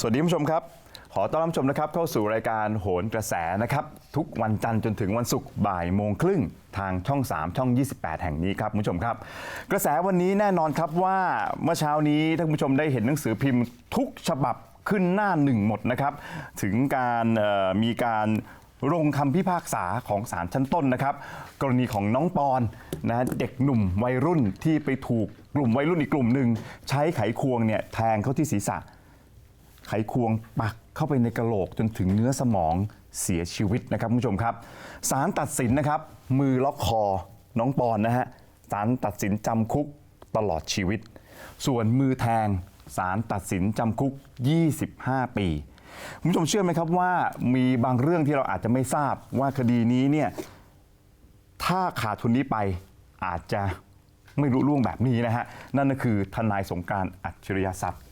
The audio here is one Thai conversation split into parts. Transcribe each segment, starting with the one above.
สวัสดีผู้ชมครับ ขอต้อนรับชมนะครับเข้าสู่รายการโหนกระแสนะครับ ทุกวันจันทร์จนถึงวันศุกร์บ่ายโมงครึ่งทางช่อง 3 ช่อง 28 แห่งนี้ครับคุณผู้ชมครับ กระแสวันนี้แน่นอนครับว่าเมื่อเช้านี้ท่านผู้ชมได้เห็นหนังสือพิมพ์ทุกฉบับขึ้นหน้าหนึ่งหมดนะครับ ถึงการมีการลงคำพิพากษาของศาลชั้นต้นนะครับ กรณีของน้องปอนนะเด็กหนุ่มวัยรุ่นที่ไปถูกกลุ่มวัยรุ่นอีกกลุ่มหนึ่งใช้ไขควงเนี่ยแทงเข้าที่ศีรษะ ไขควงปักเข้าไปในกระโหลกจนถึงเนื้อสมองเสียชีวิตนะครับคุณผู้ชมครับศาลตัดสินนะครับมือล็อกคอน้องปอนนะฮะศาลตัดสินจำคุกตลอดชีวิต ส่วนมือแทงศาลตัดสินจำคุก 25 ปีคุณผู้ชมเชื่อไหมครับว่ามีบางเรื่องที่เราอาจจะไม่ทราบว่าคดีนี้เนี่ยถ้าขาดทุนนี้ไปอาจจะไม่รู้ล่วงแบบนี้นะฮะ นั่นก็คือทนายสงการอัจฉริยทรัพย์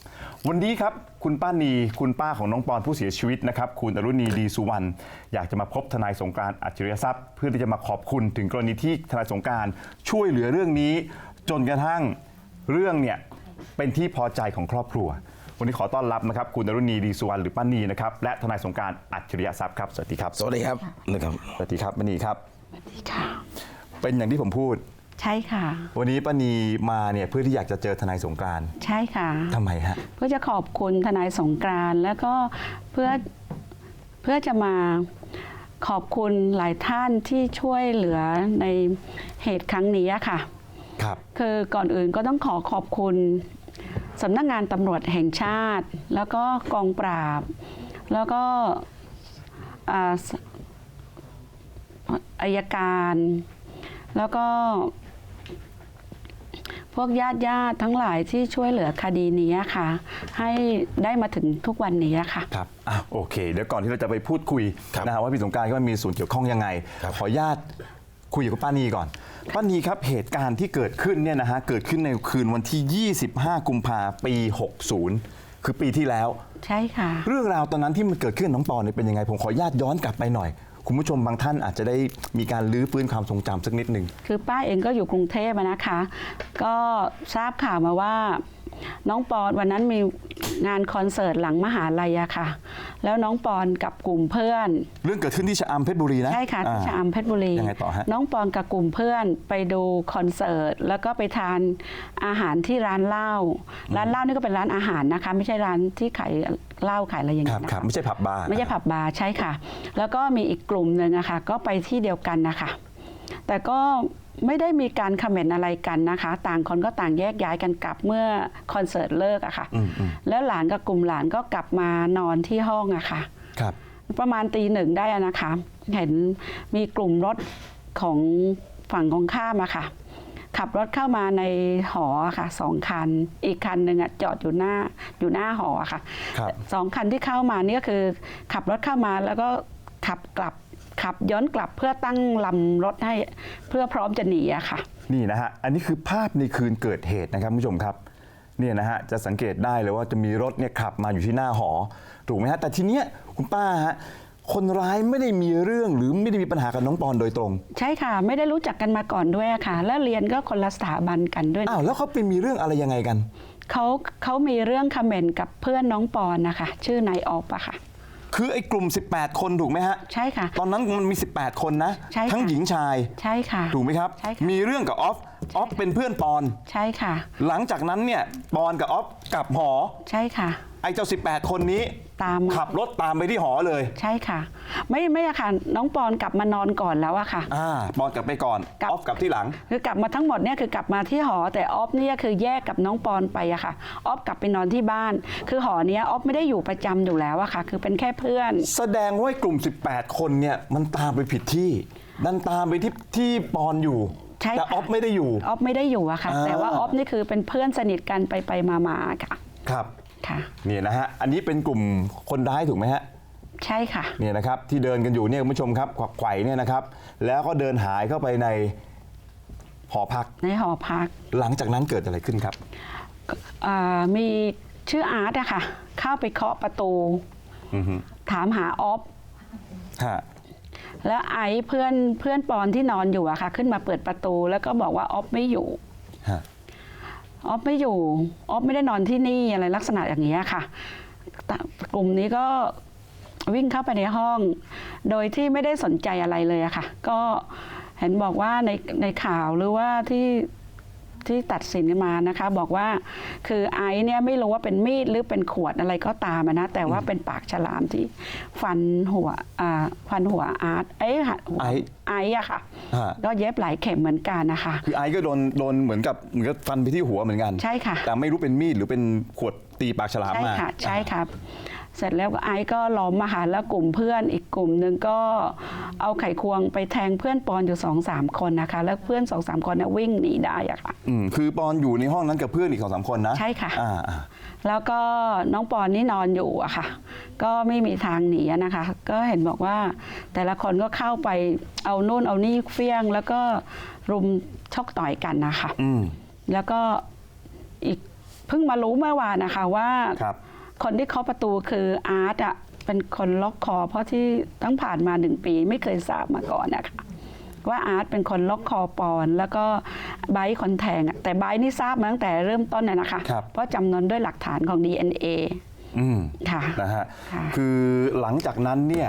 วันนี้ครับคุณป้านีคุณป้าของน้องปอนผู้เสียชีวิตนะครับคุณอรุณีดีสุวรรณอยากจะมาพบทนายสงกรารอัจฉริยทรัพย์ เพื่อที่จะมาขอบคุณถึงกรณีที่ทนายสงกรารช่วยเหลือเรื่องนี้ จนกระทั่งเรื่องเนี่ยเป็นที่พอใจของครอบครัว วันนี้ขอต้อนรับนะครับคุณอรุณีดีสุวรรณหรือป้านีนะครับและทนายสงกรารอัจฉริยทรัพย์ครับสวัสดีครับสวัสดีครับนะครับสวัสดีครับป้านีครับสวัสดีค่ะเป็นอย่างที่ผมพูด ใช่ค่ะ วันนี้ป้านีมาเนี่ยเพื่อที่อยากจะเจอทนายสงกรานต์ใช่ค่ะ ทำไมฮะ เพื่อจะขอบคุณทนายสงกรานต์แล้วก็เพื่อเพื่อจะมาขอบคุณหลายท่านที่ช่วยเหลือในเหตุครั้งนี้ค่ะ ครับ คือก่อนอื่นก็ต้องขอขอบคุณสำนักงานตำรวจแห่งชาติ แล้วก็กองปราบ แล้วก็อ่าสอายการ แล้วก็ พวกญาติญาติๆทั้งหลายที่ช่วยเหลือคดีนี้ค่ะ ให้ได้มาถึงทุกวันนี้ค่ะ ครับอะโอเค เดี๋ยวก่อนที่เราจะไปพูดคุยครับนะฮะว่าพี่สงกรารก็มีส่วนเกี่ยวข้องยังไง ครับ ขออนุญาตคุยกับป้านีก่อนป้านีครับเหตุการณ์ที่เกิดขึ้นเนี่ยนะฮะเกิดขึ้นในคืนวันที่ 25 กุมภาปี 60 คือปีที่แล้ว ใช่ค่ะ เรื่องราวตอนนั้นที่มันเกิดขึ้นกับน้องปอนเนี่ยเป็นยังไง ผมขออนุญาตย้อนกลับไปหน่อย คุณผู้ชมบางท่านอาจจะได้มีการลื้อฟื้นความทรงจำสักนิดหนึ่ง คือป้าเองก็อยู่กรุงเทพอะนะคะ ก็ทราบข่าวมาว่า น้องปอนวันนั้นมีงานคอนเสิร์ตหลังมหาลัยอะค่ะ แล้วน้องปอนกับกลุ่มเพื่อน เรื่องเกิดขึ้นที่ชะอำเพชรบุรีนะใช่ค่ะที่ชะอำเพชรบุรียังไงต่อฮะน้องปอนกับกลุ่มเพื่อนไปดูคอนเสิร์ตแล้วก็ไปทานอาหารที่ร้านเหล้าร้านเหล้านี่ก็เป็นร้านอาหารนะคะ ไม่ใช่ร้านที่ขายเหล้าขายอะไรอย่างคเงี้รับยนะครัคะบไม่ใช่ผับบาร์ไม่ใช่ผับบาร์ใช่ค่ะ แล้วก็มีอีกกลุ่มหนึ่งอะค่ะก็ไปที่เดียวกันนะคะแต่ก็ ไม่ได้มีการคอมเมนต์อะไรกันนะคะ ต่างคนก็ต่างแยกย้ายกันกลับเมื่อคอนเสิร์ตเลิกอะค่ะอืมอืมแล้วหลานกับกลุ่มหลานก็กลับมานอนที่ห้องอะค่ะครับ ประมาณตีหนึ่งได้อะนะคะ เห็นมีกลุ่มรถของฝั่งของข้ามอะค่ะ ขับรถเข้ามาในหออะค่ะสองคัน อีกคันหนึ่งอะจอดอยู่หน้าอยู่หน้าหออะค่ะครับสองคันที่เข้ามานี่ก็คือ ขับรถเข้ามาแล้วก็ขับกลับ ขับย้อนกลับเพื่อตั้งลำรถให้เพื่อพร้อมจะหนีอะค่ะ นี่นะฮะ อันนี้คือภาพในคืนเกิดเหตุนะครับคุณผู้ชมครับ เนี่ยนะฮะ จะสังเกตได้เลยว่าจะมีรถเนี่ยขับมาอยู่ที่หน้าหอ ถูกไหมฮะ แต่ทีเนี้ยคุณป้าฮะ คนร้ายไม่ได้มีเรื่องหรือไม่ได้มีปัญหากับน้องปอนโดยตรง ใช่ค่ะ ไม่ได้รู้จักกันมาก่อนด้วยอะค่ะ แล้วเรียนก็คนละสถาบันกันด้วยอ้าวแล้วเขาไปมีเรื่องอะไรยังไงกัน เขาเขามีเรื่องคอมเมนต์กับเพื่อนน้องปอนนะคะ ชื่อนายออฟอะค่ะ คือไอ้กลุ่ม 18 คนถูกไหมฮะ ใช่ค่ะ ตอนนั้นมันมี 18 คนนะ ใช่ค่ะ ทั้งหญิงชาย ใช่ค่ะ ถูกไหมครับ ใช่ค่ะ มีเรื่องกับออฟ ออฟเป็นเพื่อนปอน ใช่ค่ะ หลังจากนั้นเนี่ย ปอนกับออฟกลับหอ ใช่ค่ะไอ้เจ้า 18 คนนี้ตามมา ขับรถตามไปที่หอเลย ใช่ค่ะ ไม่ไม่อะค่ะ น้องปอนกลับมานอนก่อนแล้วอะค่ะ อ่าปอนกลับไปก่อน กลับ ออฟกลับที่หลัง คือกลับมาทั้งหมดเนี่ยคือกลับมาที่หอ แต่ออฟเนี่ยคือแยกกับน้องปอนไปอะค่ะออฟกลับไปนอนที่บ้าน คือหอเนี้ยออฟไม่ได้อยู่ประจำอยู่แล้วอะค่ะ คือเป็นแค่เพื่อน แสดงว่าไอ้กลุ่ม 18 คนเนี่ยมันตามไปผิดที่ดันตามไปที่ที่ปอนอยู่ ใช่แต่ค่ะออฟไม่ได้อยู่ ออฟไม่ได้อยู่อะค่ะ อ่า แต่ว่าออฟนี่คือเป็นเพื่อนสนิทกันไปไปมามาๆค่ะ ครับ ค่ะเนี่ยนะฮะอันนี้เป็นกลุ่มคนร้ายถูกไหมฮะใช่ค่ะเนี่ยนะครับที่เดินกันอยู่เนี่ยคุณผู้ชมครับขวักไขว่เนี่ยนะครับ แล้วก็เดินหายเข้าไปในหอพัก ในหอพักหลังจากนั้นเกิดอะไรขึ้นครับอ่ามีชื่ออาร์ตอะค่ะ เข้าไปเคาะประตู อือฮึถามหาออฟ ฮะแล้วไอซ์เพื่อนเพื่อนปอนที่นอนอยู่อะค่ะ ขึ้นมาเปิดประตู แล้วก็บอกว่าออฟไม่อยู่ ฮะ ออฟไม่อยู่ออฟไม่ได้นอนที่นี่อะไรลักษณะอย่างนี้ยค่ะ กลุ่มนี้ก็วิ่งเข้าไปในห้อง โดยที่ไม่ได้สนใจอะไรเลยอะค่ะ ก็เห็นบอกว่าในในข่าวหรือว่าที่ ที่ตัดสินกันมานะคะ บอกว่าคือไอซ์เนี่ยไม่รู้ว่าเป็นมีดหรือเป็นขวดอะไรก็ตามอะนะ แต่ว่าเป็นปากฉลามที่ฟันหัวอ่าฟันหัวอาร์ตเอ้ยหัวไอซ์ ไอซ์อะค่ะ ฮะก็เย็บหลายเข็มเหมือนกันนะคะ คือไอซ์ก็โดนโดนเหมือนกับเหมือนกับฟันไปที่หัวเหมือนกัน ใช่ค่ะ แต่ไม่รู้เป็นมีดหรือเป็นขวดตีปากฉลามใช่มา ค่ะใช่ครับ เสร็จแล้วก็ไอซ์ก็ล้อมมาหาแล้วกลุ่มเพื่อนอีกกลุ่มหนึ่งก็เอาไขควงไปแทงเพื่อนปอนอยู่สองสามคนนะคะ แล้วเพื่อนสองสามคนน่ะวิ่งหนีได้อะค่ะ อืมคือปอนอยู่ในห้องนั้นกับเพื่อนอีกสองสามคนนะใช่ค่ะ อ่าอ่าแล้วก็น้องปอนนี่นอนอยู่อะค่ะ ก็ไม่มีทางหนีอะนะคะ ก็เห็นบอกว่าแต่ละคนก็เข้าไปเอาโน่นเอานี่เฟี้ยง แล้วก็รุมชกต่อยกันนะคะ อืมแล้วก็อีกเพิ่งมารู้เมื่อวานนะคะว่า ครับ คนที่เคาะประตูคืออาร์ตอะเป็นคนล็อกคอ เพราะที่ตั้งผ่านมาหนึ่งปีไม่เคยทราบมาก่อนนะคะว่าอาร์ตเป็นคนล็อกคอปอน แล้วก็ไบร์ทคนแทงอะแต่ไบร์ทนี่ทราบมาตั้งแต่เริ่มต้นน่ะนะคะครับเพราะจำนวนด้วยหลักฐานของ DNA อืมค่ะนะฮะค่ะคือหลังจากนั้นเนี่ย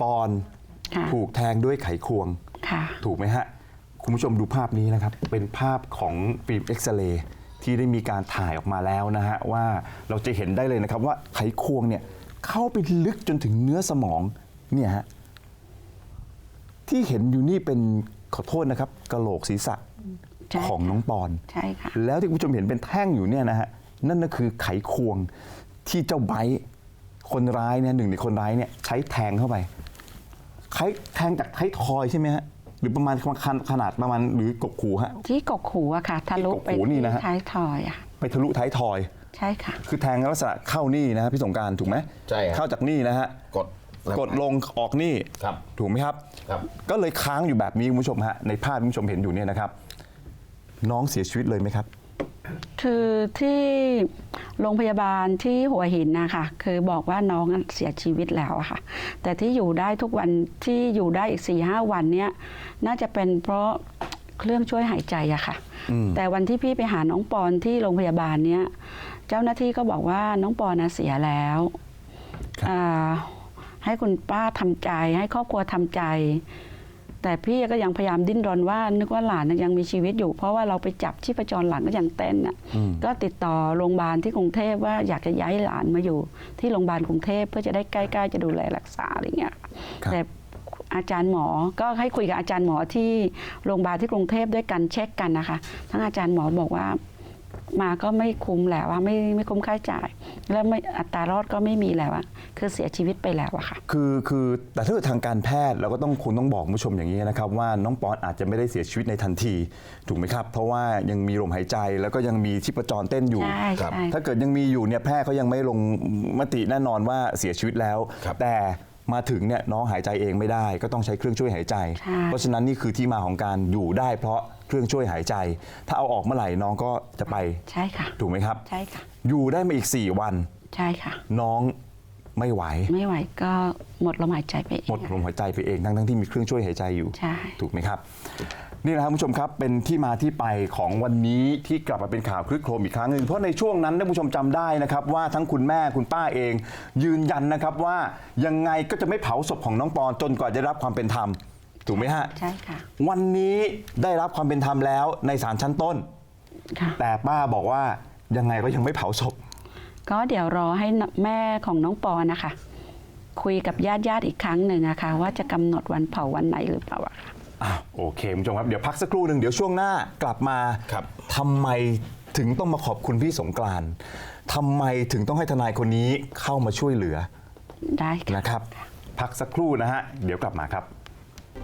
ปอนค่ะถูกแทงด้วยไขควงค่ะถูกไหมฮะ คุณผู้ชมดูภาพนี้นะครับ เป็นภาพของฟิล์มเอ็กซเรย์ ที่ได้มีการถ่ายออกมาแล้วนะฮะว่าเราจะเห็นได้เลยนะครับว่าไขควงเนี่ยเข้าไปลึกจนถึงเนื้อสมองเนี่ยฮะที่เห็นอยู่นี่เป็นขอโทษนะครับกะโหลกศีรษะใช่ของน้องปอน ใช่ค่ะ แล้วที่คุณผู้ชมเห็นเป็นแท่งอยู่เนี่ยนะฮะนั่นก็คือไขควงที่เจ้าไบร์ทคนร้ายเนี่ยหนึ่งในคนร้ายเนี่ยใช้แทงเข้าไปใช้แทงจากไทยทอยใช่ไหมฮะ หรือประมาณขนาดประมาณหรือกกหูฮะ ที่กกหูอะค่ะ ทะลุไปที่กกหูนี่นะฮะที่ท้ายทอยอะไปทะลุท้ายทอย ใช่ค่ะ คือแทงลักษณะเข้านี่นะฮะพี่สงกรารถูกไหมใช่ครับเข้าจากนี่นะฮะกดกดลงออกนี่ครับถูกไหมครับครับ ก็เลยค้างอยู่แบบนี้คุณผู้ชมฮะในภาพที่คุณผู้ชมเห็นอยู่เนี่ยนะครับ น้องเสียชีวิตเลยไหมครับ คือที่โรงพยาบาลที่หัวหินนะคะคือบอกว่าน้องเสียชีวิตแล้วอะค่ะ แต่ที่อยู่ได้ทุกวันที่อยู่ได้อีก4ี่ห้าวันเนี้ยน่าจะเป็นเพราะเครื่องช่วยหายใจอะค่ะ อืม แต่วันที่พี่ไปหาน้องปอนที่โรงพยาบาลเนี้ยเจ้าหน้าที่ก็บอกว่าน้องปอนนะเสียแล้วอ่าให้คุณป้าทำใจ ให้ครอบครัวทำใจ แต่พี่ก็ยังพยายามดิ้นรนว่า นึกว่าหลานน่ะยังมีชีวิตอยู่ เพราะว่าเราไปจับชีพจรหลานก็ยังเต้นอะอืมก็ติดต่อโรงพยาบาลที่กรุงเทพว่าอยากจะย้ายหลานมาอยู่ ที่โรงพยาบาลกรุงเทพเพื่อจะได้ใกล้ๆจะดูแลรักษาอะไรเงี้ยครับแต่อาจารย์หมอ ก็ให้คุยกับอาจารย์หมอที่โรงพยาบาลที่กรุงเทพด้วยกันเช็คกันนะคะ ทั้งอาจารย์หมอบอกว่า มาก็ไม่คุ้มแล้วว่าไม่ไม่คุ้มค่าใช้จ่าย แล้วไม่อัตรารอดก็ไม่มีแล้วอะคือเสียชีวิตไปแล้วอะค่ะ คือคือแต่ถ้าเกิดทางการแพทย์เราก็ต้องคุณต้องบอกคุณผู้ชมอย่างนี้นะครับว่าน้องปอนอาจจะไม่ได้เสียชีวิตในทันทีถูกไหมครับ เพราะว่ายังมีลมหายใจแล้วก็ยังมีชีพจรเต้นอยู่ ใช่ครับ ใช่ ถ้าเกิดยังมีอยู่เนี่ยแพทย์เขายังไม่ลงมติแน่นอนว่าเสียชีวิตแล้ว ครับ แต่มาถึงเนี่ยน้องหายใจเองไม่ได้ ก็ต้องใช้เครื่องช่วยหายใจ ใช่ เพราะฉะนั้นนี่คือที่มาของการอยู่ได้เพราะ เครื่องช่วยหายใจ ถ้าเอาออกเมื่อไหร่น้องก็จะไปใช่ค่ะ ถูกไหมครับ ใช่ค่ะ อยู่ได้มาอีก 4 วัน ใช่ค่ะ น้องไม่ไหว ไม่ไหวก็หมดลมหายใจไปเองหมดลมหายใจไปเองทั้งทั้งๆที่มีเครื่องช่วยหายใจอยู่ ใช่ ถูกไหมครับ นี่นะครับคุณผู้ชมครับเป็นที่มาที่ไปของวันนี้ที่กลับมาเป็นข่าวคลึกโครมอีกครั้งหนึ่งเพราะในช่วงนั้นท่านผู้ชมจำได้นะครับ ว่าทั้งคุณแม่คุณป้าเอง ยืนยันนะครับว่ายังไงก็จะไม่เผาศพของน้องปอนจนกว่าจะได้รับความเป็นธรรม ถูกไหมฮะ ใช่ค่ะ วันนี้ได้รับความเป็นธรรมแล้วในศาลชั้นต้น ค่ะ แต่ป้าบอกว่ายังไงก็ยังไม่เผาศพ ก็เดี๋ยวรอให้แม่ของน้องปอนะคะ คุยกับญาติญาติๆอีกครั้งหนึ่งอะค่ะว่าจะกำหนดวันเผาวันไหนหรือเปล่าอะค่ะ อะโอเคคุณผู้ชมครับ เดี๋ยวพักสักครู่หนึ่งเดี๋ยวช่วงหน้ากลับมาครับ ทำไมถึงต้องมาขอบคุณพี่สงกรานต์ทำไมถึงต้องให้ทนายคนนี้เข้ามาช่วยเหลือได้ค่ะ นะครับ พักสักครู่นะฮะ เดี๋ยวกลับมาครับ เอ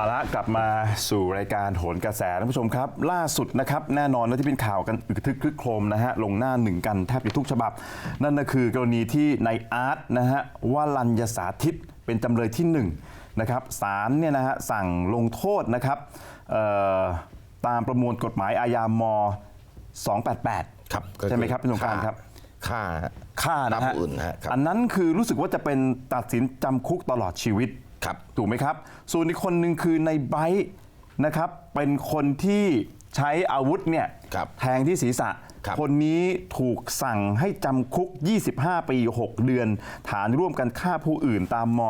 าละกลับมาสู่รายการโหนกระแสท่านผู้ชมครับ ล่าสุดนะครับแน่นอนและที่เป็นข่าวกันอึกทึกคลึกโครมนะฮะลงหน้าหนึ่งกันแทบจะทุกฉบับ นั่นก็คือกรณีที่ในอาร์ตนะฮะว่าลัญยสาธิตเป็นจำเลยที่หนึ่ง นะครับศาลเนี่ยนะฮะสั่งลงโทษนะครับเอ่อตามประมวลกฎหมายอาญาม288ครับก็อใช่ไหมครับพี่สงกรารฆ่ครับฆ่าฆ่านะฆ่าฮะผู้อื่นนะฮะครับอันนั้นคือรู้สึกว่าจะเป็นตัดสินจำคุกตลอดชีวิตครับถูกไหมครับ ส่วนอีกคนหนึ่งคือในไบร์ทนะครับเป็นคนที่ใช้อาวุธเนี่ย ครับแทงที่ศีรษะครับ คนนี้ถูกสั่งให้จำคุก 25 ปี 6 เดือน ฐานร่วมกันฆ่าผู้อื่นตามม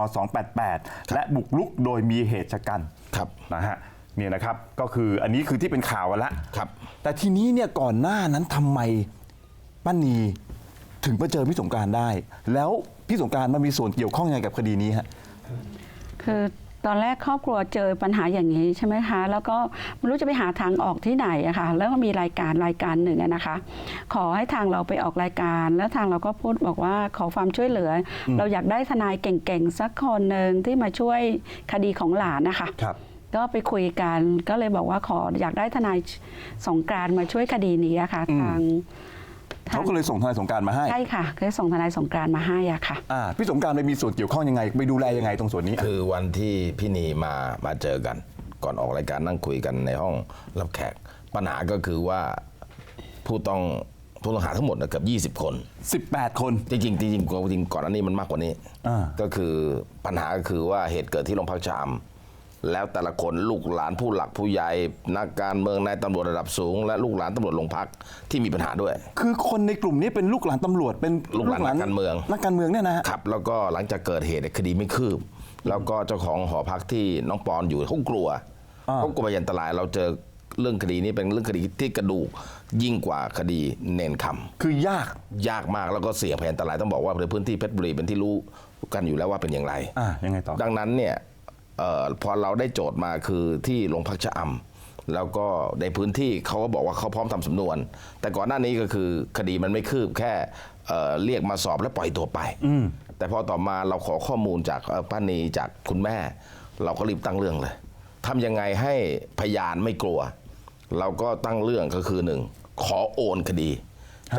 288 และบุกรุกโดยมีเหตุชะกัน ครับ นะฮะเนี่ยนะครับก็คืออันนี้คือที่เป็นข่าวกันละครับ แต่ทีนี้เนี่ยก่อนหน้านั้นทำไมป้านีถึงไปเจอพี่สงกรารได้ แล้วพี่สงกรารมันมีส่วนเกี่ยวข้องยังไงกับคดีนี้ฮะ คือ ตอนแรกครอบครัวเจอปัญหาอย่างนี้ใช่ไหมคะ แล้วก็ไม่รู้จะไปหาทางออกที่ไหนอะค่ะ แล้วก็มีรายการรายการหนึ่งอะนะคะ ขอให้ทางเราไปออกรายการ แล้วทางเราก็พูดบอกว่าขอความช่วยเหลืออเราอยากได้ทนายเก่งๆสักคนหนึ่งที่มาช่วยคดีของหลานนะคะครับก็ไปคุยกันก็เลยบอกว่าขออยากได้ทนายสงกรานต์มาช่วยคดีนี้อะค่ะทางทา เขางก็เลยส่งทนายสงกรารมาให้ ใช่ค่ะก็เลยส่งทนายสงกรานต์มาให้อะค่ะ อ่าพี่สงกรารไปมีส่วนเกี่ยวข้องยังไง ไปดูแลยังไงตรงส่วนนี้อะคือวันที่พี่นีมามาเจอกัน ก่อนออกรายการนั่งคุยกันในห้องรับแขก ปัญหาก็คือว่าผู้ต้องผู้ต้องหาทั้งหมดนะเกือบ20 คน 18 คน จริงๆจริงๆจริงๆก่อนอันนี้มันมากกว่านี้ อ่า ก็คือปัญหาก็คือว่าเหตุเกิดที่โรงพักชาม แล้วแต่ละคนลูกหลานผู้หลักผู้ใหญ่นักการเมืองนายตำรวจระดับสูง และลูกหลานตำรวจโรงพักที่มีปัญหาด้วย คือคนในกลุ่มนี้เป็นลูกหลานตำรวจเป็นลูกหลานนักการเมืองนักการเมืองเนี่ยนะฮะครับแล้วก็หลังจากเกิดเหตุเนี่ยคดีไม่คืบ แล้วก็เจ้าของหอพักที่น้องปอนอยู่เขากลัวอ่าเขากลัวพยันตรายเราเจอเรื่องคดีนี้เป็นเรื่องคดีที่กระดูกยิ่งกว่าคดีเนนคำคือยากยากมากแล้วก็เสี่ยงพยันตรายต้องบอกว่าในพื้นที่เพชรบุรีเป็นที่รู้กันอยู่แล้วว่าเป็นอย่างไรอ่ายังไงต่อดังนั้นเนี่ยเออพอเราได้โจทย์มาคือที่โรงพักชะอำแล้วก็ในพื้นที่เขาก็บอกว่าเขาพร้อมทำสำนวน แต่ก่อนหน้านี้ก็คือคดีมันไม่คืบแค่เอ่อเรียกมาสอบและปล่อยตัวไปแต่พอต่อมาเราขอข้อมูลจากเอ่อป้านีจากคุณแม่ เราก็รีบตั้งเรื่องเลยทำยังไงให้พยานไม่กลัว เราก็ตั้งเรื่องก็คือหนึ่งขอโอนคดี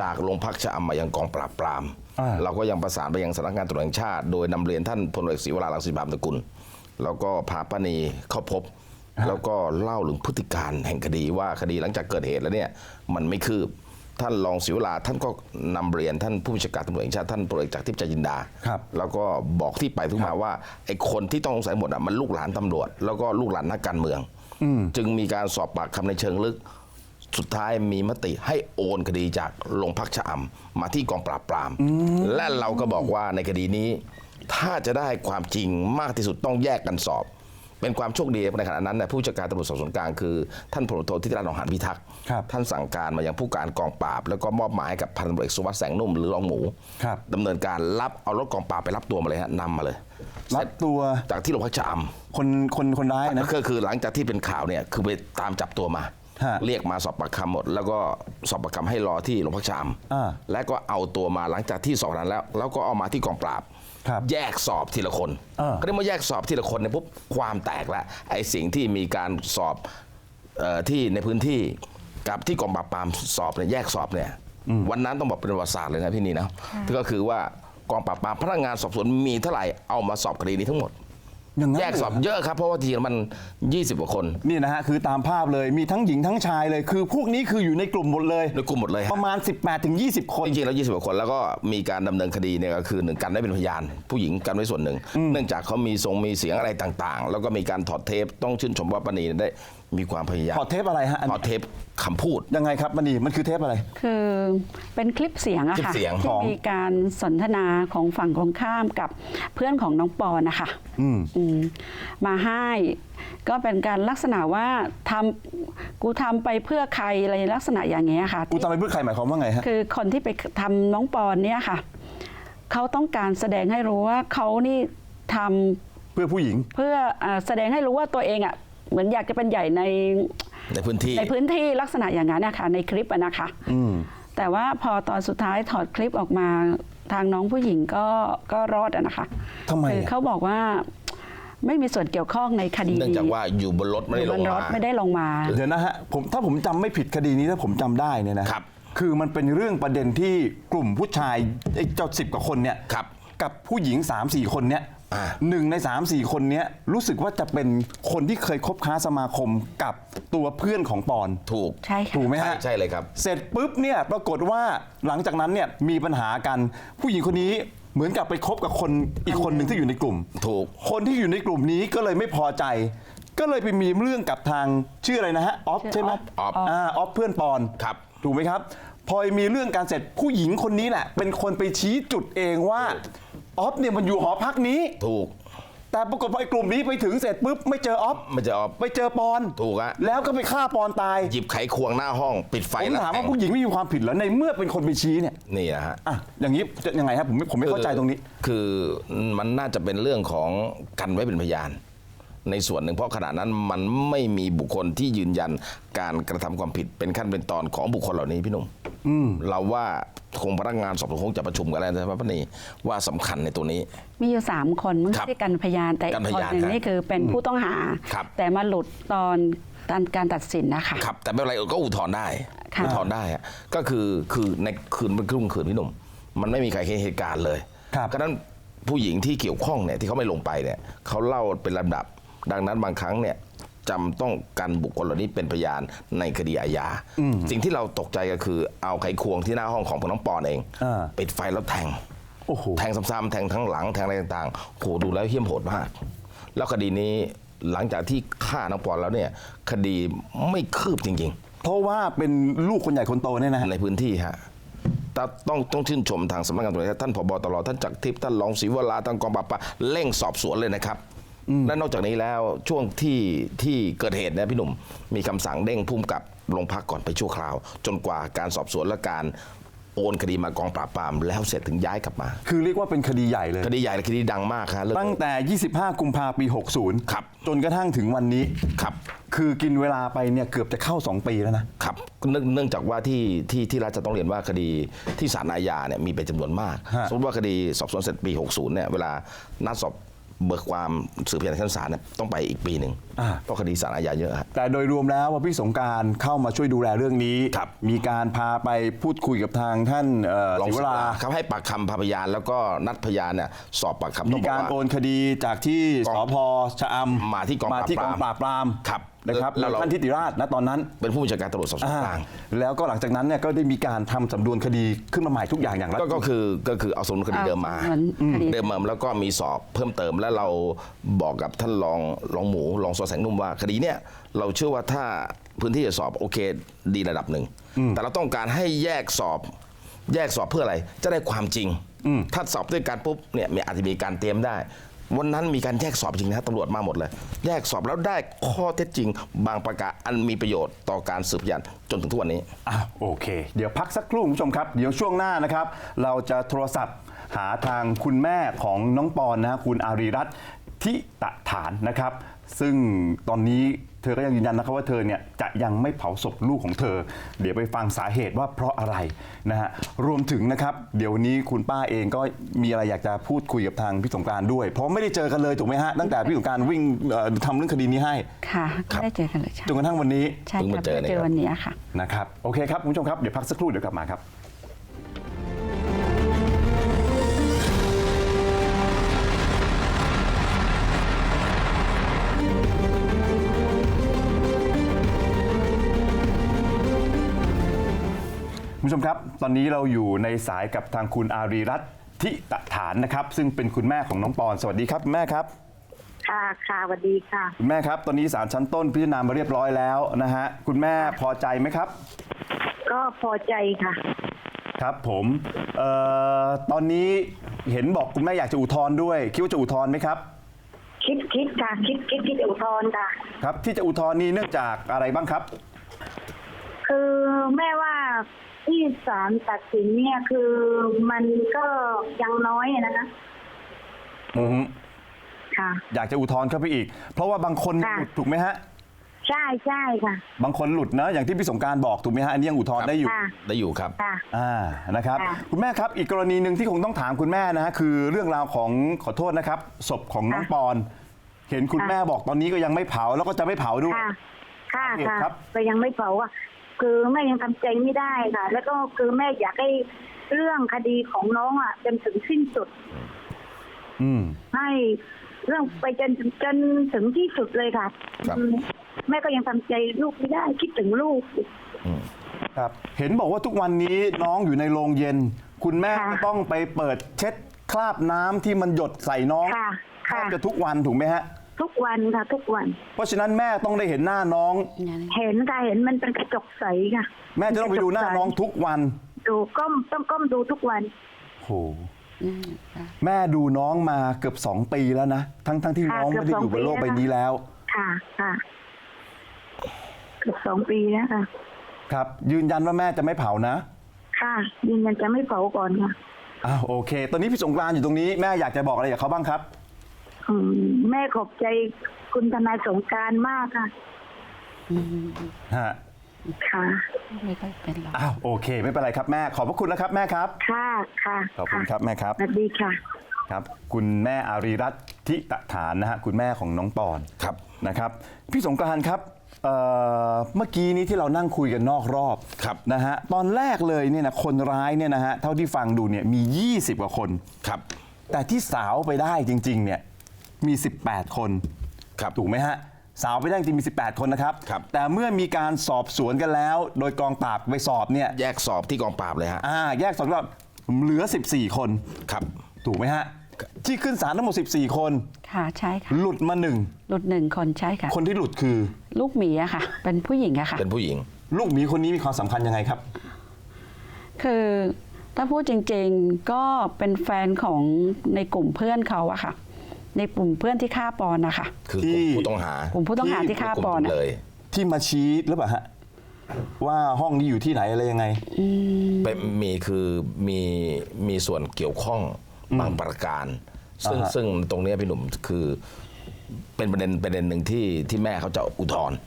จากโรงพักชะอำมายังกองปราบปรามอ่าเราก็ยังประสานไปยังสำนักงานตำรวจแห่งชาติ โดยนำเรียนท่านพลเอกศรีวรารังสิพรามตกุล แล้วก็พาป้านีเข้าพบ แล้วก็เล่าถึงพฤติการแห่งคดีว่าคดีหลังจากเกิดเหตุแล้วเนี่ยมันไม่คืบ ท่านรองศรีวราท่านก็นำเรียนท่านผู้บัญชาการตำรวจแห่งชาติท่านพลเอกจากทิพย์ใจจินดา ครับแล้วก็บอกที่ไปที่มาว่าไอ้คนที่ต้องสงสัยหมดอะมันลูกหลานตำรวจ แล้วก็ลูกหลานนักการเมืองจึงมีการสอบปากคำในเชิงลึก สุดท้ายมีมติให้โอนคดีจากโรงพักชะอำมาที่กองปราบปราม และเราก็บอกว่าในคดีนี้ ถ้าจะได้ความจริงมากที่สุดต้องแยกกันสอบ เป็นความโชคดีในขณะนั้นนะผู้จัดการตำรวจสอบสวนกลางคือ ท่านพลโททิติรัตน์หนองหานพิทักษ์ครับท่านสั่งการมายังผู้การกองปราบ แล้วก็มอบหมายให้กับพันตำรวจเอกสุวัสดิ์แสงนุ่มหรือรองหมูครับดำเนินการรับเอารถกองปราบไปรับตัวมาเลยฮะนำมาเลยรับตัวจากที่โรงพักชะอำคนคนคนร้ายนะก็คือหลังจากที่เป็นข่าวเนี่ยคือไปตามจับตัวมาฮะเรียกมาสอบปากคำหมด แล้วก็สอบปากคำให้รอที่โรงพักชามอ่าและก็เอาตัวมาหลังจากที่สอบนั้นแล้ว แล้วก็เอามาที่กองปราบ ครับแยกสอบทีละคนอ่าก็ได้มาแยกสอบทีละคนเนี่ยปุ๊บความแตกละไอ้สิ่งที่มีการสอบเอ่อที่ในพื้นที่กับที่กองปราบปรามสอบเนี่ยแยกสอบเนี่ยวันนั้นต้องบอกเป็นประวัติศาสตร์เลยนะพี่นี่นะก็คือว่ากองปราบปรามพนักงานสอบสวนมีเท่าไหร่เอามาสอบคดีนี้ทั้งหมด อย่างนั้นแยกสอบเลยเหรเยอะครับ เพราะว่าทีมัน 20กว่าคน นี่นะฮะคือตามภาพเลยมีทั้งหญิงทั้งชายเลย คือพวกนี้คืออยู่ในกลุ่มหมดเลยในกลุ่มหมดเลยฮะ ประมาณ 18ถึง20 คน จริงๆแล้ว20กว่าคนแล้วก็มีการดำเนินคดีเนี่ยก็คือหนึ่งกันได้เป็นพยาน ผู้หญิงกันไว้ส่วนหนึ่ง เนื่องจากเขามีทรงมีเสียงอะไรต่างๆ แล้วก็มีการถอดเทปต้องชื่นชมว่าปานีได้ มีความพยายามถอดเทปอะไรฮะอันถอดเทปคำพูด ยังไงครับมันนี่มันคือเทปอะไร คือเป็นคลิปเสียงอะคลิปค่ะเสียงที่ของ มีการสนทนาของฝั่งตรงข้ามกับเพื่อนของน้องปอนนะคะอืมมาให้ก็เป็นการลักษณะว่าทำกูทำไปเพื่อใครอะไรลักษณะอย่างเงี้ยค่ะ กูทำไปเพื่อใครหมายความว่าไงฮะ คือคนที่ไปทำน้องปอนเนี่ยค่ะเขาต้องการแสดงให้รู้ว่าเขานี่ทำเพื่อผู้หญิง เพื่ออาแสดงให้รู้ว่าตัวเองอะ เหมือนอยากจะเป็นใหญ่ในในพื้นที่ในพื้นที่ลักษณะอย่างนั้นนะคะในคลิปอะนะคะแต่ว่าพอตอนสุดท้ายถอดคลิปออกมาทางน้องผู้หญิงก็ก็รอดอะนะคะทำไมอะคือเขาบอกว่าไม่มีส่วนเกี่ยวข้องในคดีเนื่องจากว่าอยู่บนรถไม่อได้ยู่ลบงนรมาถไม่ได้ลงมาเดี๋ยวนะฮะผมถ้าผมจำไม่ผิดคดีนี้ถ้าผมจำได้เนี่ยนะครับ คือมันเป็นเรื่องประเด็นที่กลุ่มผู้ชายไอ้เจ้าสิบกว่าคนเนี่ยครับกับผู้หญิง3 4คนเนี่ยอ่า หนึ่งใน3ามสี่คนเนี้ยรู้สึกว่าจะเป็นคนที่เคยคบค้าสมาคมกับตัวเพื่อนของปอนถูกใช่ค่ะถูกไหมใช่ฮะใช่เลยครับ เสร็จปุ๊บเนี่ยปรากฏว่าหลังจากนั้นเนี่ยมีปัญหากัน ผู้หญิงคนนี้เหมือนกับไปคบกับคนอีกคนหนึ่งที่อยู่ในกลุ่ม ถูก คนที่อยู่ในกลุ่มนี้ก็เลยไม่พอใจ ก็เลยไปมีเรื่องกับทางชื่ออะไรนะฮะออฟชื่อใช่ไหมออฟอ่าออฟเพื่อนปอนครับถูกไหมครับ พอมีเรื่องการเสร็จผู้หญิงคนนี้แหละเป็นคนไปชี้จุดเองว่า ออฟเนี่ยมันอยู่หอพักนี้ ถูก แต่ปรากฏพอไอ้กลุ่มนี้ไปถึงเสร็จปุ๊บไม่เจอออฟไม่เจอออฟไปเจอปอนถูกฮะแล้วก็ไปฆ่าปอนตายหยิบไขควงหน้าห้อง ปิดไฟผมแล้วถามแทว่างผู้หญิงไม่มีความผิดเหรอในเมื่อเป็นคนไปชี้เนี่ยนี่นะฮะ อะอย่างนี้จะยังไงครับผมไม่ผมไม่เข้าใจตรงนี้ คือมันน่าจะเป็นเรื่องของกันไว้เป็นพยาน ในส่วนหนึ่งเพราะขณะนั้นมันไม่มีบุคคลที่ยืนยันการกระทำความผิดเป็นขั้นเป็นตอนของบุคคลเหล่านี้พี่หนุ่มเราว่าคงพนักงานสอบสวนคงจะประชุมกันแล้วนะครับพนี่ว่าสำคัญในตัวนี้ มีอยู่สามคนมั้งครับที่กันพยานแต่อีกันกพคนยานหนึ่งครับนี่คือเป็นผู้ต้องหาครับแต่มาหลุดตอนตอนการตัดสินนะคะครับแต่ไม่เป็นไรก็อุทธรณ์ได้ค่ะอุทธรณ์ได้อะก็คือคือในคืนเป็นครึ่งคืนพี่หนุ่ม มันไม่มีใครเห็นเหตุการณ์เลยครับก็นั้นผู้หญิงที่เกี่ยวข้องเนี่ยที่เขาไม่ลงไปเนี่ยเขาเล่าเป็นลำดับ ดังนั้นบางครั้งเนี่ยจำต้องกันบุคคลเหล่านี้เป็นพยานในคดีอาญาสิ่งที่เราตกใจก็คือเอาไขควงที่หน้าห้องของพน้องปอนเองอ่าปิดไฟแล้วแทงโอ้โหแทงซ้ำๆแทงทั้งหลังแทงอะไรต่างๆโหดูแล้วเหี้ยมโหดมาก แล้วคดีนี้หลังจากที่ฆ่าน้องปอนแล้วเนี่ยคดีไม่คืบจริงเพราะว่าเป็นลูกคนใหญ่คนโตเนี่ยนะฮะๆในพื้นที่ฮะแต่ต้องต้องชื่นชมทางสำนักงานตำรวจแห่งชาติท่านผบตรท่านจักรทิพย์ท่านรองศรีวราท่านกองปราบปรามเร่งสอบสวนเลยนะครับ และนอกจากนี้แล้วช่วงที่ที่เกิดเหตุนะพี่หนุ่มมีคำสั่งเด้งพุ่มกับโรงพักก่อนไปชั่วคราว จนกว่าการสอบสวนและการโอนคดีมากองปราบปรามแล้วเสร็จถึงย้ายกลับมา คือเรียกว่าเป็นคดีใหญ่เลย คดีใหญ่และคดีดังมากครับเรื่อง ตั้งแต่ 25 กุมภาพันธ์ปี 60 ครับ จนกระทั่งถึงวันนี้ ครับ คือกินเวลาไปเนี่ยเกือบจะเข้า 2 ปีแล้วนะ ครับเนื่องเนื่องจากว่าที่ที่ที่รัฐจะต้องเรียนว่าคดีที่ศาลอาญาเนี่ยมีเป็นจำนวนมาก ฮะ สมมติว่าคดีสอบสวนเสร็จปี 60เนี่ยเวลานัดสอบ เบิกความสืบพยานในชั้นศาลเนี่ยต้องไปอีกปีหนึ่งอ่า เพราะคดีศาลอาญาเยอะฮะ แต่โดยรวมแล้วว่าพี่สงกรารเข้ามาช่วยดูแลเรื่องนี้ ครับ มีการพาไปพูดคุยกับทางท่านเอ่อรองศิวศิวรารา ครับให้ปากคำพยานแล้วก็นัดพยานเนี่ยสอบปากคำต้มีองบการว่ โอนคดีจากที่กสองพชะอำมาที่กองมาที่กองปปราราบบปปราราม มครับ นะครับแล้วเรา ท่านทิติราชนะตอนนั้นเป็นผู้บัญชาการตำรวจสอบสวนกลางแล้วก็หลังจากนั้นเนี่ยก็ได้มีการทำสำนวนคดีขึ้นมาใหม่ทุกอย่างอย่างละ ก็ก็คือก็คือเอาสำนวนคดีเดิมมาเอาสำนวนคดี เดิมมาแล้วก็มีสอบเพิ่มเติมแล้วเราบอกกับท่านรองรองหมูรองสอแสงนุ่มว่าคดีเนี่ยเราเชื่อว่าถ้าพื้นที่จะสอบโอเคดีระดับหนึ่ง แต่เราต้องการให้แยกสอบแยกสอบเพื่ออะไรจะได้ความจริง ถ้าสอบด้วยกันปุ๊บเนี่ยมีอาจจะมีการเตรียมได้ วันนั้นมีการแยกสอบจริงนะตำรวจมาหมดเลย แยกสอบแล้วได้ข้อเท็จจริง บางประการอันมีประโยชน์ต่อการสืบพยานจนถึงทุกวันนี้ อะโอเค เดี๋ยวพักสักครู่คุณผู้ชมครับ เดี๋ยวช่วงหน้านะครับ เราจะโทรศัพท์หาทางคุณแม่ของน้องปอนนะฮะคุณอารีรัตน์ทิตะฐานนะครับ ซึ่งตอนนี้ เธอก็ยังยืนยันนะครับว่าเธอเนี่ยจะยังไม่เผาศพลูกของเธอ เดี๋ยวไปฟังสาเหตุว่าเพราะอะไรนะฮะรวมถึงนะครับ เดี๋ยววันนี้คุณป้าเองก็มีอะไรอยากจะพูดคุยกับทางพี่สงกรารด้วย เพราะไม่ได้เจอกันเลยถูกไหมฮะตั้งแต่พี่สงกรารวิ่งเอ่อทำเรื่องคดีนี้ให้ค่ะไม่ได้เจอกันเลยใช่จนกระทั่งวันนี้ใช่เพิ่งค่ะมาเจอไม่ได้เนี่ย เจอครับวันเนี้ยค่ะ นะครับโอเคครับคุณผู้ชมครับเดี๋ยวพักสักครู่เดี๋ยวกลับมาครับ ผู้ชมครับ ตอนนี้เราอยู่ในสายกับทางคุณอารีรัตน์ทิตะฐานนะครับ ซึ่งเป็นคุณแม่ของน้องปอน สวัสดีครับคุณแม่ครับ ค่ะค่ะสวัสดีค่ะ คุณแม่ครับ ตอนนี้ศาลชั้นต้นพิจารณามาเรียบร้อยแล้วนะฮะ คุณแม่พอใจไหมครับ ก็พอใจค่ะ ครับผมเอ่อตอนนี้เห็นบอกคุณแม่อยากจะอุทธรณ์ด้วย คิดว่าจะอุทธรณ์ไหมครับ คิดคิดค่ะ คิดคิดที่จะอุทธรณ์ค่ะ ครับ ที่จะอุทธรณ์นี่เนื่องจากอะไรบ้างครับ คือแม่ว่า ที่ศาลตัดสินเนี่ยคือมันก็ยังน้อยอะนะคะอือฮึค่ะ อยากจะอุทธรณ์เข้าไปอีก เพราะว่าบางคนค่ะ หลุดถูกไหมฮะ ใช่ใช่ค่ะ บางคนหลุดนะอย่างที่พี่สงกรารบอกถูกไหมฮะอันนี้ยังอุทธรณ์ได้อยู่ ค่ะ ได้อยู่ครับ ค่ะ อ่านะครับค่ะคุณแม่ครับอีกกรณีหนึ่งที่คงต้องถามคุณแม่นะฮะคือเรื่องราวของขอโทษนะครับศพของน้องค่ะปอน เห็นคุณค่ะ แม่บอกตอนนี้ก็ยังไม่เผาแล้วก็จะไม่เผาด้วย ค่ะ ค่ะโอเคค่ะครับก็ยังไม่เผาอะ คือแม่ยังทำใจไม่ได้ค่ะ แล้วก็คือแม่อยากให้เรื่องคดีของน้องอะจนถึงสิ้นสุด อืมให้เรื่องไปจนจนถึงที่สุดเลยค่ะครับอืมแม่ก็ยังทำใจลูกไม่ได้คิดถึงลูก ครับ เห็นบอกว่าทุกวันนี้น้องอยู่ในโรงเย็น คุณแม่ค่ะก็ต้องไปเปิดเช็ดคราบน้ำที่มันหยดใส่น้องค่ะแทค่ะบจะทุกวันถูกไหมฮะ ทุกวันค่ะทุกวัน เพราะฉะนั้นแม่ต้องได้เห็นหน้าน้อง เห็นค่ะเห็นมันเป็นกระจกใสค่ะแม่จะต้องไปดูหน้าน้องทุกวัน ดูก้มต้องก้มดูทุกวันโหแม่ดูน้องมาเกือบสองปีแล้วนะทั้งทั้งที่ค่ะน้องเกืไม่อบได้อยู่บนโลกสองใบปีนี้แล้ว ค่ะค่ะเกือบสองปีแล้วค่ะ ครับ ยืนยันว่าแม่จะไม่เผานะ ค่ะ ยืนยันจะไม่เผาก่อนค่ะอ้าวโอเค ตอนนี้พี่สงกรานต์อยู่ตรงนี้แม่อยากจะบอกอะไรกับเขาบ้างครับอืม แม่ขอบใจคุณทนายสงกรารมากค่ะ ฮะค่ะ ไม่ค่อยเป็นหรอก อ้าวโอเค ไม่เป็นไรครับแม่ขอบพระคุณนะครับแม่ครับ ค่ะ ค่ะขอบคุณครับแม่ครับ สวัสดีค่ะ ครับ คุณแม่อารีรัตน์ทิตฐานนะฮะคุณแม่ของน้องปอนครับนะครับ พี่สงกรานต์ครับเอ่อเมื่อกี้นี้ที่เรานั่งคุยกันนอกรอบครับนะฮะตอนแรกเลยเนี่ยนะคนร้ายเนี่ยนะฮะเท่าที่ฟังดูเนี่ยมี 20 กว่าคน ครับ แต่ที่สาวไปได้จริง ๆ เนี่ย มี 18 คนครับถูกไหมฮะสาวไปได้จริงๆมี 18 คนนะครับ ครับ แต่เมื่อมีการสอบสวนกันแล้ว โดยกองปราบไปสอบเนี่ยแยกสอบที่กองปราบเลยฮะ อ่าแยกสอบแล้วเหลือ 14 คน ครับ ถูกไหมฮะ ที่ขึ้นศาลทั้งหมด 14 คน ค่ะใช่ค่ะหลุดมาหนึ่งหลุดหนึ่งคนใช่ค่ะ คนที่หลุดคือ ลูกหมีอะค่ะ เป็นผู้หญิงอะค่ะ เป็นผู้หญิง ลูกหมีคนนี้มีความสำคัญยังไงครับ คือถ้าพูดจริง ๆ ก็เป็นแฟนของในกลุ่มเพื่อนเขาอะค่ะ ในกลุ่มเพื่อนที่ฆ่าปอนนะคะคือกที่ลุ่มผู้ต้องหากลุ่มผู้ต้องหาที่ฆ่าปอนกลุ่มอะเลย ที่มาชี้หรือเปล่าฮะว่าห้องนี้อยู่ที่ไหนอะไรยังไงเป็นมีคือมีมีส่วนเกี่ยวข้องบางประการ ซึ่งอ่าฮะซึ่งตรงเนี้ยพี่หนุ่มคือเป็นประเด็นประเด็นหนึ่งที่ที่แม่เขาจะอุทธรณ์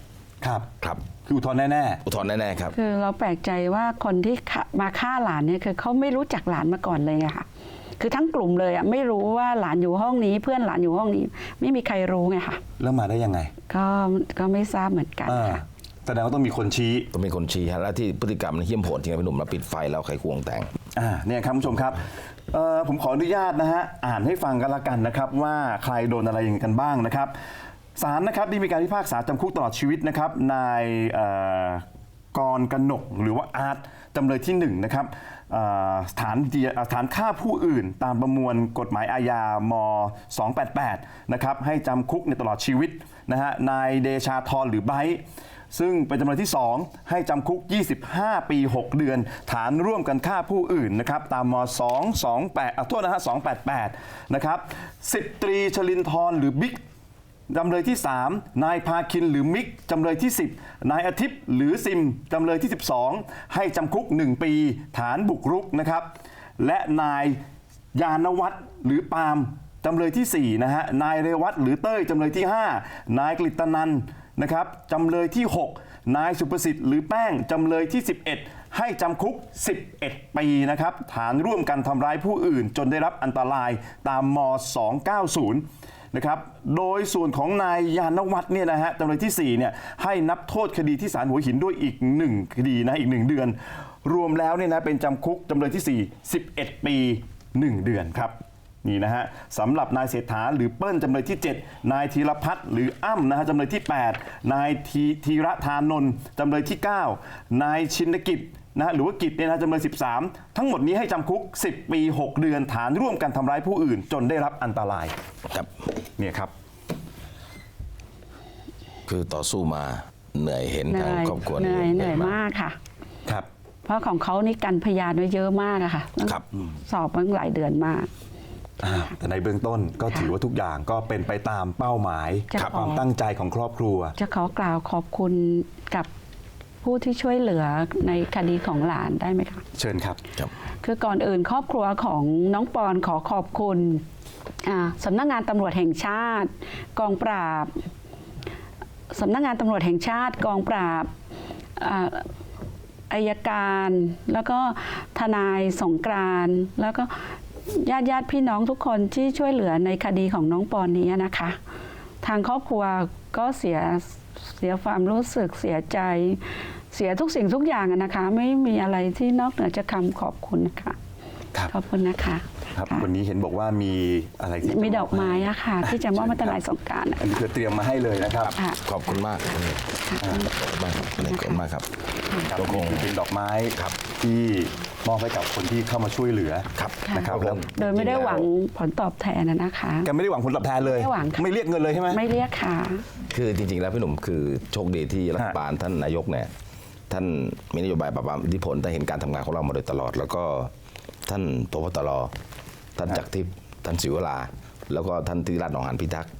ครับครับคืออุทธรณ์แน่อุทธรณ์แน่ๆครับ คือเราแปลกใจว่าคนที่ฆ่ามาฆ่าหลานเนี่ยคือเขาไม่รู้จักหลานมาก่อนเลยอะค่ะ คือทั้งกลุ่มเลยอะไม่รู้ว่าหลานอยู่ห้องนี้ เพื่อนหลานอยู่ห้องนี้ ไม่มีใครรู้ไงค่ะๆแล้วมาได้ยังไง ก็ก็ไม่ทราบเหมือนกันอ่าค่ะ แสดงว่าต้องมีคนชี้ก็มีคนชี้ฮะและที่พฤติกรรมมันเหี้ยมโหดจริงๆพี่หนุ่มมาปิดไฟแล้วไขควงแต่ง อ่าเนี่ยครับคุณผู้ชมครับเอ่อผมขออนุญาตนะฮะอ่านให้ฟังกันละกันนะครับว่าใครโดนอะไรอย่างกันบ้างนะครับศาลนะครับได้มีการพิพากษาจำคุกตลอดชีวิตนะครับนายเอ่อกรกนกหรือว่าอาร์ตจำเลยที่1นงนะครับเอ่อ สถานเดียฐานฆ่าผู้อื่น ตามประมวลกฎหมายอาญาม288นะครับให้จำคุกในตลอดชีวิตนะฮะนายเดชาธรหรือไบซึ่งเป็นจำเลยที่ 2 ให้จำคุก 25 ปี 6 เดือน ฐานร่วมกันฆ่าผู้อื่นนะครับตามม 228อะโทษนะฮะ288 นะครับสิตรีชลินทรหรือบิ๊ก จำเลยที่ 3 นายพาคินหรือมิกจำเลยที่ 10 นายอาทิตย์หรือซิมจำเลยที่ 12 ให้จำคุก 1 ปี ฐานบุกรุกนะครับ และนายยานวัฒน์หรือปาล์มจำเลยที่ 4 นะฮะ นายเรวัตหรือเต้ยจำเลยที่ 5 นายกฤตนันนะครับจำเลยที่ 6 นายสุประสิทธิ์หรือแป้งจำเลยที่ 11 ให้จำคุก 11 ปีนะครับฐานร่วมกันทำร้ายผู้อื่นจนได้รับอันตรายตามม 290 นะครับ โดยส่วนของนายยานวัฒน์เนี่ยนะฮะจำเลยที่ 4 เนี่ยให้นับโทษคดีที่ศาลหัวหินด้วยอีก 1 คดีนะอีก 1 เดือน รวมแล้วเนี่ยนะเป็นจำคุกจำเลยที่ 4 11 ปี 1 เดือนครับนี่นะฮะสำหรับนายเศรษฐาหรือเปิ้ลจำเลยที่ 7 นายธีรพัฒน์หรืออ้ำนะฮะจำเลยที่ 8 นายธีธีระธานนท์จำเลยที่ 9 นายชินกิจ นะฮะหรือว่ากิจเนี่ยนะจำเลย13 ทั้งหมดนี้ให้จำคุก 10 ปี 6 เดือนฐานร่วมกันทำร้ายผู้อื่น จนได้รับอันตรายครับเนี่ยครับ คือต่อสู้มาเหนื่อยเห็นเหทางนื่อยครอบครัวเหนื่อยเหนื่อยมากมากค่ะ ครับ เพราะของเขานี่กันพยานไว้เยอะมากอะค่ะครับสอบมาหลายเดือนมากอ่าแต่ในเบื้องต้นก็ถือว่าทุกอย่างก็เป็นไปตามเป้าหมายครับความตั้งใจของครอบครัว จะขอกล่าวขอบคุณกับ ผู้ที่ช่วยเหลือในคดีของหลานได้ไหมคะเชิญครับครับคือก่อนอื่นครอบครัวของน้องปอนขอขอบคุณอ่าสำนักงานตำรวจแห่งชาติ กองปราบสำนักงานตำรวจแห่งชาติ กองปราบอ่าอายการ แล้วก็ทนายสงกรานต์แล้วก็ญาติญาติพี่น้องทุกคนที่ช่วยเหลือในคดีของน้องปอนนี้นะคะ ทางครอบครัวก็เสีย เสียความรู้สึกเสียใจ เสียทุกสิ่งทุกอย่างอะนะคะ ไม่มีอะไรที่นอกเหนือจากคำขอบคุณนะคะครับ ขอบคุณนะคะคครับค่ะวันนี้เห็นบอกว่ามีอะไรที่มีดอกไม้อะค่ะ ที่จะมอบมาตลายสงกรารอันนี้คือเตรียมมาให้เลยนะครับค่ะขอบคุณมากคุณเอกขอบคุณมากคุณเอกขอบคุณมากครับครับก็คงนี่คือเป็นดอกไม้ครับ ที่มอบให้กับคนที่เข้ามาช่วยเหลือครับค่ะ นะครับแล้วโดยไม่ได้หวังผลตอบแทนนะนะคะ แกไม่ได้หวังผลตอบแทนเลย ไม่หวังค่ะ ไม่เรียกเงินเลยใช่ไหม ไม่เรียกค่ะ คือจริงๆ แล้วพี่หนุ่มคือโชคดีที่รัฐบาลท่านนายกเนี่ยท่านมีนโยบายปราบปรามอิทธิพลได้เห็นการทำงานของเรามาโดยตลอด แล้วก็ท่านพบตรท่านจักรทิพย์ท่านศิวราแล้วก็ท่านธิราชหนองหานพิทักษ์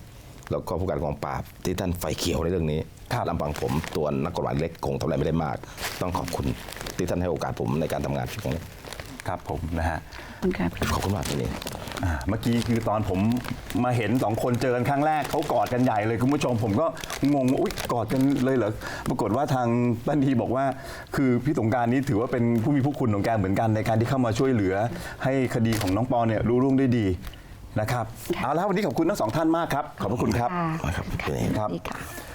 แล้วก็ผู้การกองปราบที่ท่านไฟเขียวในเรื่องนี้ครับลำพังผมตัวนักกฎหมายเล็กคงทำอะไรไม่ได้มาก ต้องขอบคุณที่ท่านให้โอกาสผมในการทำงานตรงนี้ครับผมนะฮะขอบคุณครับขอบคุณมากที่นี่อ่าเมื่อกี้คือตอนผมมาเห็นสองคนเจอกันครั้งแรกเขากอดกันใหญ่เลยคุณผู้ชม ผมก็งงว่าอุ๊ยกอดกันเลยเหรอปรากฏว่าทางป้านีบอกว่า คือพี่สงกรารนี้ถือว่าเป็นผู้มีผู้คุณของแกเหมือนกันในการที่เข้ามาช่วยเหลือ ให้คดีของน้องปอเนี่ยรู้รุ่งได้ดี นะครับเอาละครับวันนี้ขอบคุณทั้งสองท่านมากครับขอบพระคุณครับ ค่ะครับพี่เอกครับสวัสดีค่ะ